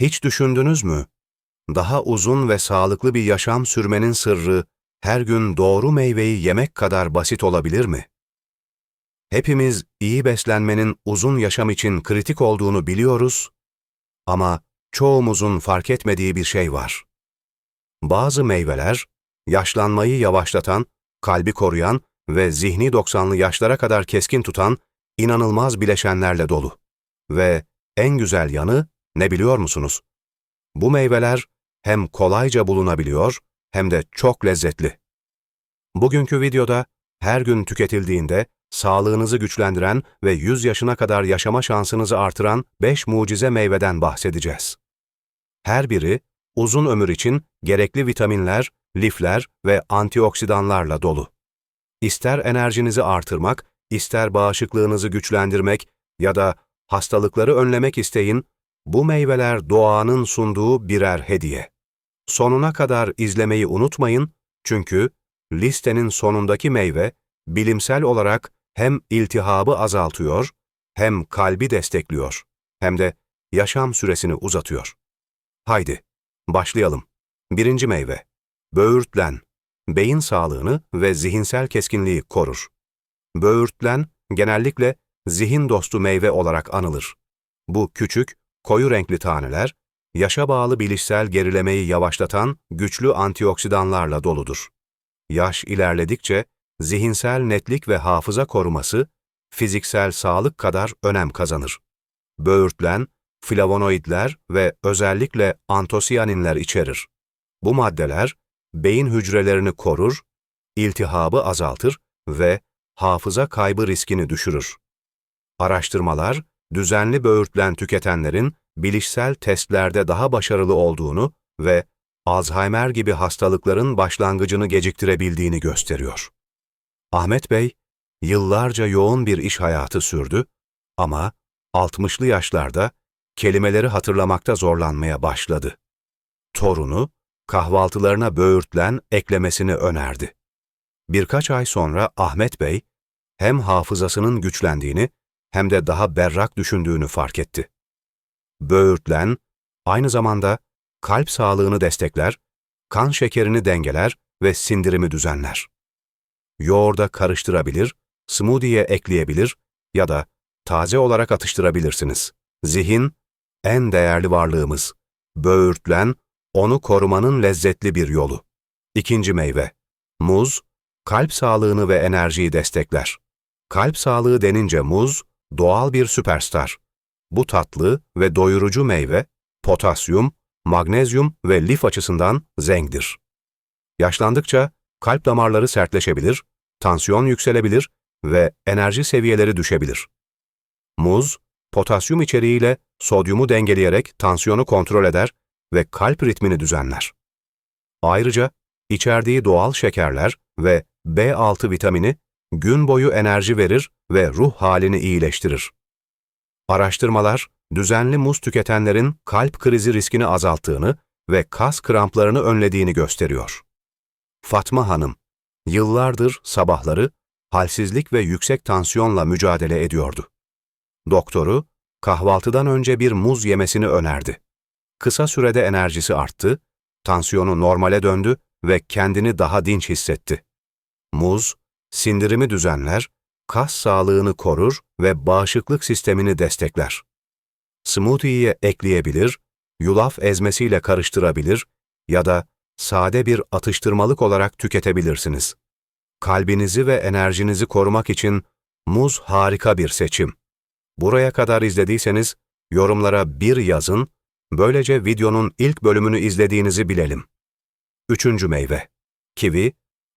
Hiç düşündünüz mü? Daha uzun ve sağlıklı bir yaşam sürmenin sırrı her gün doğru meyveyi yemek kadar basit olabilir mi? Hepimiz iyi beslenmenin uzun yaşam için kritik olduğunu biliyoruz ama çoğumuzun fark etmediği bir şey var. Bazı meyveler, yaşlanmayı yavaşlatan, kalbi koruyan ve zihni 90'lı yaşlara kadar keskin tutan inanılmaz bileşenlerle dolu. Ve en güzel yanı ne biliyor musunuz? Bu meyveler hem kolayca bulunabiliyor hem de çok lezzetli. Bugünkü videoda her gün tüketildiğinde sağlığınızı güçlendiren ve 100 yaşına kadar yaşama şansınızı artıran 5 mucize meyveden bahsedeceğiz. Her biri uzun ömür için gerekli vitaminler, lifler ve antioksidanlarla dolu. İster enerjinizi artırmak, ister bağışıklığınızı güçlendirmek ya da hastalıkları önlemek isteyin, bu meyveler doğanın sunduğu birer hediye. Sonuna kadar izlemeyi unutmayın çünkü listenin sonundaki meyve bilimsel olarak hem iltihabı azaltıyor, hem kalbi destekliyor, hem de yaşam süresini uzatıyor. Haydi, başlayalım. Birinci meyve. Böğürtlen. Beyin sağlığını ve zihinsel keskinliği korur. Böğürtlen genellikle zihin dostu meyve olarak anılır. Bu küçük, koyu renkli taneler, yaşa bağlı bilişsel gerilemeyi yavaşlatan güçlü antioksidanlarla doludur. Yaş ilerledikçe zihinsel netlik ve hafıza koruması fiziksel sağlık kadar önem kazanır. Böğürtlen, flavonoidler ve özellikle antosiyaninler içerir. Bu maddeler beyin hücrelerini korur, iltihabı azaltır ve hafıza kaybı riskini düşürür. Araştırmalar, düzenli böğürtlen tüketenlerin bilişsel testlerde daha başarılı olduğunu ve Alzheimer gibi hastalıkların başlangıcını geciktirebildiğini gösteriyor. Ahmet Bey, yıllarca yoğun bir iş hayatı sürdü ama 60'lı yaşlarda kelimeleri hatırlamakta zorlanmaya başladı. Torunu, kahvaltılarına böğürtlen eklemesini önerdi. Birkaç ay sonra Ahmet Bey, hem hafızasının güçlendiğini hem de daha berrak düşündüğünü fark etti. Böğürtlen, aynı zamanda kalp sağlığını destekler, kan şekerini dengeler ve sindirimi düzenler. Yoğurda karıştırabilir, smoothie'ye ekleyebilir ya da taze olarak atıştırabilirsiniz. Zihin, en değerli varlığımız. Böğürtlen, onu korumanın lezzetli bir yolu. İkinci meyve. Muz, kalp sağlığını ve enerjiyi destekler. Kalp sağlığı denince muz, doğal bir süperstar. Bu tatlı ve doyurucu meyve, potasyum, magnezyum ve lif açısından zengindir. Yaşlandıkça kalp damarları sertleşebilir, tansiyon yükselebilir ve enerji seviyeleri düşebilir. Muz, potasyum içeriğiyle sodyumu dengeleyerek tansiyonu kontrol eder ve kalp ritmini düzenler. Ayrıca içerdiği doğal şekerler ve B6 vitamini gün boyu enerji verir ve ruh halini iyileştirir. Araştırmalar, düzenli muz tüketenlerin kalp krizi riskini azalttığını ve kas kramplarını önlediğini gösteriyor. Fatma Hanım, yıllardır sabahları halsizlik ve yüksek tansiyonla mücadele ediyordu. Doktoru, kahvaltıdan önce bir muz yemesini önerdi. Kısa sürede enerjisi arttı, tansiyonu normale döndü ve kendini daha dinç hissetti. Muz, sindirimi düzenler, kas sağlığını korur ve bağışıklık sistemini destekler. Smoothie'ye ekleyebilir, yulaf ezmesiyle karıştırabilir ya da sade bir atıştırmalık olarak tüketebilirsiniz. Kalbinizi ve enerjinizi korumak için muz harika bir seçim. Buraya kadar izlediyseniz yorumlara bir yazın, böylece videonun ilk bölümünü izlediğinizi bilelim. Üçüncü meyve. Kivi,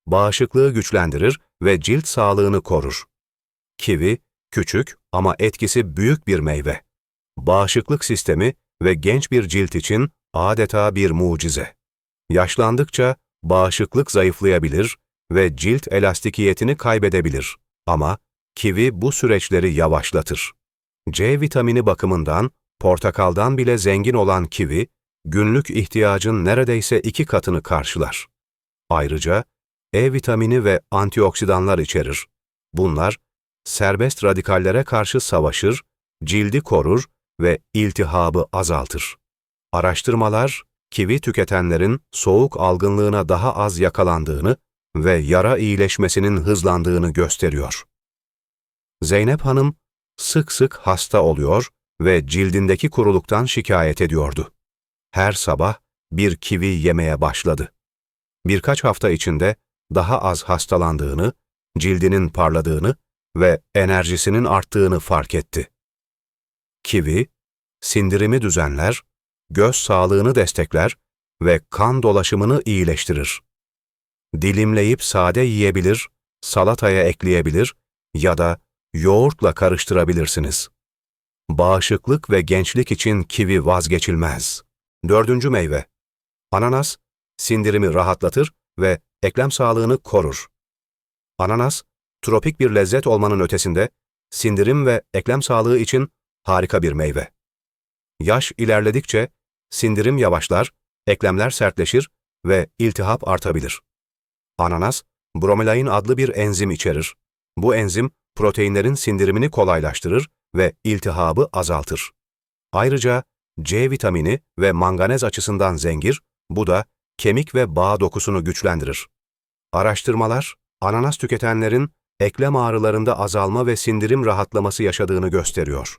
bağışıklığı güçlendirir ve cilt sağlığını korur. Kivi, küçük ama etkisi büyük bir meyve. Bağışıklık sistemi ve genç bir cilt için adeta bir mucize. Yaşlandıkça bağışıklık zayıflayabilir ve cilt elastikiyetini kaybedebilir. Ama kivi bu süreçleri yavaşlatır. C vitamini bakımından portakaldan bile zengin olan kivi, günlük ihtiyacın neredeyse iki katını karşılar. Ayrıca E vitamini ve antioksidanlar içerir. Bunlar, serbest radikallere karşı savaşır, cildi korur ve iltihabı azaltır. Araştırmalar, kivi tüketenlerin soğuk algınlığına daha az yakalandığını ve yara iyileşmesinin hızlandığını gösteriyor. Zeynep Hanım sık sık hasta oluyor ve cildindeki kuruluktan şikayet ediyordu. Her sabah bir kivi yemeye başladı. Birkaç hafta içinde daha az hastalandığını, cildinin parladığını ve enerjisinin arttığını fark etti. Kivi, sindirimi düzenler, göz sağlığını destekler ve kan dolaşımını iyileştirir. Dilimleyip sade yiyebilir, salataya ekleyebilir ya da yoğurtla karıştırabilirsiniz. Bağışıklık ve gençlik için kivi vazgeçilmez. Dördüncü meyve. Ananas, sindirimi rahatlatır ve eklem sağlığını korur. Ananas, tropik bir lezzet olmanın ötesinde, sindirim ve eklem sağlığı için harika bir meyve. Yaş ilerledikçe sindirim yavaşlar, eklemler sertleşir ve iltihap artabilir. Ananas, bromelain adlı bir enzim içerir. Bu enzim, proteinlerin sindirimini kolaylaştırır ve iltihabı azaltır. Ayrıca C vitamini ve manganez açısından zengin, bu da kemik ve bağ dokusunu güçlendirir. Araştırmalar, ananas tüketenlerin eklem ağrılarında azalma ve sindirim rahatlaması yaşadığını gösteriyor.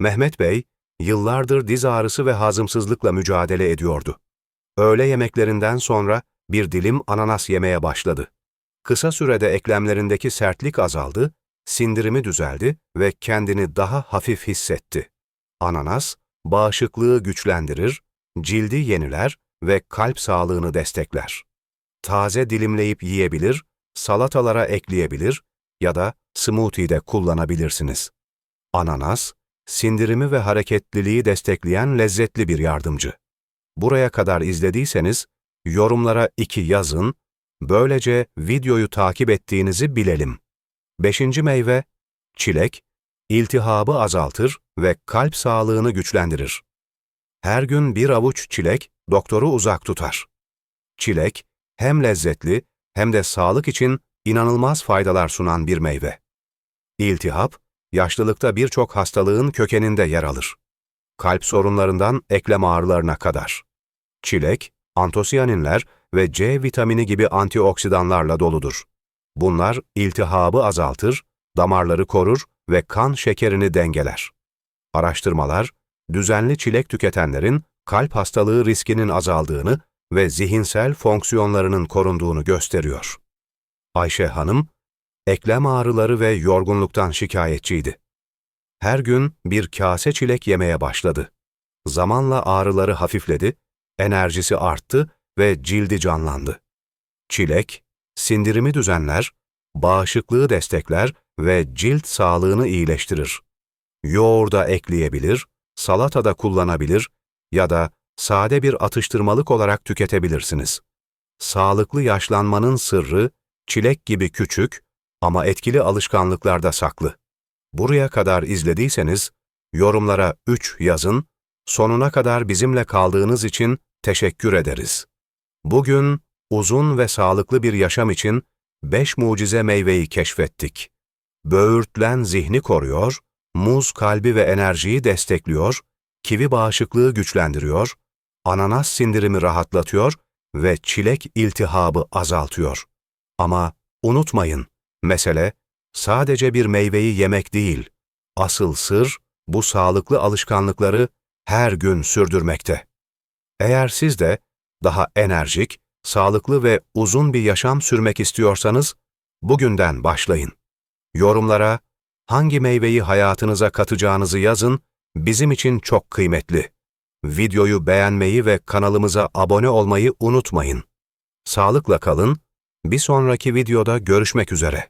Mehmet Bey, yıllardır diz ağrısı ve hazımsızlıkla mücadele ediyordu. Öğle yemeklerinden sonra bir dilim ananas yemeye başladı. Kısa sürede eklemlerindeki sertlik azaldı, sindirimi düzeldi ve kendini daha hafif hissetti. Ananas, bağışıklığı güçlendirir, cildi yeniler ve kalp sağlığını destekler. Taze dilimleyip yiyebilir, salatalara ekleyebilir ya da smoothie'de kullanabilirsiniz. Ananas, sindirimi ve hareketliliği destekleyen lezzetli bir yardımcı. Buraya kadar izlediyseniz, yorumlara 2 yazın, böylece videoyu takip ettiğinizi bilelim. Beşinci meyve, çilek, iltihabı azaltır ve kalp sağlığını güçlendirir. Her gün bir avuç çilek, doktoru uzak tutar. Çilek, hem lezzetli hem de sağlık için inanılmaz faydalar sunan bir meyve. İltihap, yaşlılıkta birçok hastalığın kökeninde yer alır. Kalp sorunlarından eklem ağrılarına kadar. Çilek, antosiyaninler ve C vitamini gibi antioksidanlarla doludur. Bunlar iltihabı azaltır, damarları korur ve kan şekerini dengeler. Araştırmalar, düzenli çilek tüketenlerin kalp hastalığı riskinin azaldığını ve zihinsel fonksiyonlarının korunduğunu gösteriyor. Ayşe Hanım, eklem ağrıları ve yorgunluktan şikayetçiydi. Her gün bir kase çilek yemeye başladı. Zamanla ağrıları hafifledi, enerjisi arttı ve cildi canlandı. Çilek, sindirimi düzenler, bağışıklığı destekler ve cilt sağlığını iyileştirir. Yoğurda ekleyebilir, salatada kullanabilir ya da sade bir atıştırmalık olarak tüketebilirsiniz. Sağlıklı yaşlanmanın sırrı, çilek gibi küçük ama etkili alışkanlıklarda saklı. Buraya kadar izlediyseniz, yorumlara 3 yazın, sonuna kadar bizimle kaldığınız için teşekkür ederiz. Bugün uzun ve sağlıklı bir yaşam için beş mucize meyveyi keşfettik. Böğürtlen zihni koruyor, muz kalbi ve enerjiyi destekliyor, kivi bağışıklığı güçlendiriyor, ananas sindirimi rahatlatıyor ve çilek iltihabı azaltıyor. Ama unutmayın, mesele sadece bir meyveyi yemek değil, asıl sır bu sağlıklı alışkanlıkları her gün sürdürmekte. Eğer siz de daha enerjik, sağlıklı ve uzun bir yaşam sürmek istiyorsanız, bugünden başlayın. Yorumlara hangi meyveyi hayatınıza katacağınızı yazın, bizim için çok kıymetli. Videoyu beğenmeyi ve kanalımıza abone olmayı unutmayın. Sağlıkla kalın, bir sonraki videoda görüşmek üzere.